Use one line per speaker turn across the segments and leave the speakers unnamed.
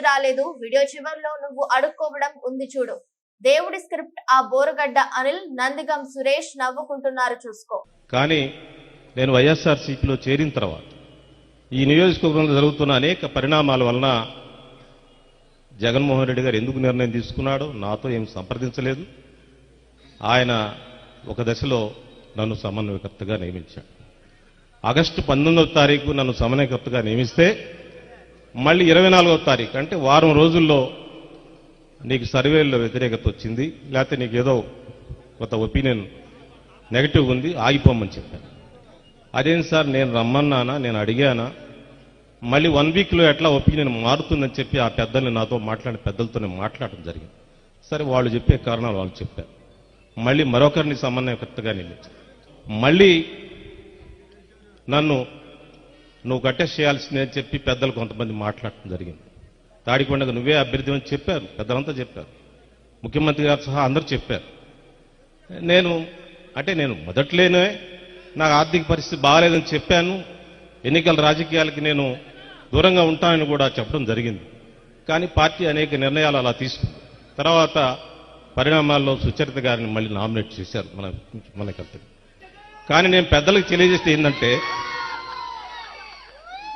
రాలేదు. వీడియో చివరిలో నువ్వు అడుక్కోవడం ఉంది చూడు. దేవుడి స్క్రిప్ట్ ఆ బోరగడ్డ అనిల్ నందిగం సురేష్ నవ్వుకుంటున్నారు చూసుకో.
కానీ నేను వైఎస్ఆర్ వైఎస్ఆర్సీపీలో చేరిన తర్వాత ఈ నియోజకవర్గంలో జరుగుతున్న అనేక పరిణామాల వలన జగన్మోహన్ రెడ్డి గారు ఎందుకు నిర్ణయం తీసుకున్నాడో నాతో ఏం సంప్రదించలేదు. ఆయన ఒక దశలో నన్ను సమన్వయకర్తగా నియమించాడు. ఆగస్టు పంతొమ్మిదవ తారీఖు నన్ను సమన్వయకర్తగా నియమిస్తే మళ్ళీ ఇరవై నాలుగవ తారీఖు అంటే వారం రోజుల్లో నీకు సర్వేల్లో వ్యతిరేకత వచ్చింది లేకపోతే నీకు ఏదో కొంత ఒపీనియన్ నెగటివ్ ఉంది ఆగిపోమని చెప్పాను అదేం సార్ నేను రమ్మన్నానా నేను అడిగానా? మళ్ళీ వన్ వీక్లో ఎట్లా ఒపీనియన్ మారుతుందని చెప్పి ఆ పెద్దల్ని నాతో మాట్లాడిన పెద్దలతో నేను మాట్లాడడం జరిగింది. సరే వాళ్ళు చెప్పే కారణాలు వాళ్ళు చెప్పారు. మళ్ళీ మరొకరిని సమన్వయకర్తగా నియమించారు. మళ్ళీ నన్ను నువ్వు కట్టేసి చేయాల్సిందే అని చెప్పి పెద్దలు కొంతమంది మాట్లాడటం జరిగింది. తాడికొండకు నువ్వే అభ్యర్థి అని చెప్పారు. పెద్దలంతా చెప్పారు. ముఖ్యమంత్రి గారు సహా అందరూ చెప్పారు. నేను అంటే నేను మొదట్లోనే నాకు ఆర్థిక పరిస్థితి బాగాలేదని చెప్పాను. ఎన్నికల రాజకీయాలకి నేను దూరంగా ఉంటానని కూడా చెప్పడం జరిగింది. కానీ పార్టీ అనేక నిర్ణయాలు అలా తీసుకుంది. తర్వాత పరిణామాల్లో సుచరిత గారిని మళ్ళీ నామినేట్ చేశారు మన మనకంతా కానీ నేను పెద్దలకు తెలియజేస్తే ఏంటంటే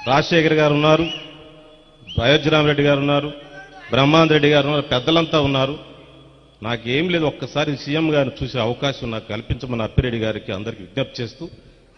రాజశేఖర్ గారు ఉన్నారు అయోధ్యరామరెడ్డి గారు ఉన్నారు బ్రహ్మాంద్ రెడ్డి గారు ఉన్నారు పెద్దలంతా ఉన్నారు. నాకేం లేదు ఒక్కసారి సీఎం గారిని చూసే అవకాశం నాకు కల్పించమని అప్పిరెడ్డి గారికి అందరికి విజ్ఞప్తి చేస్తూ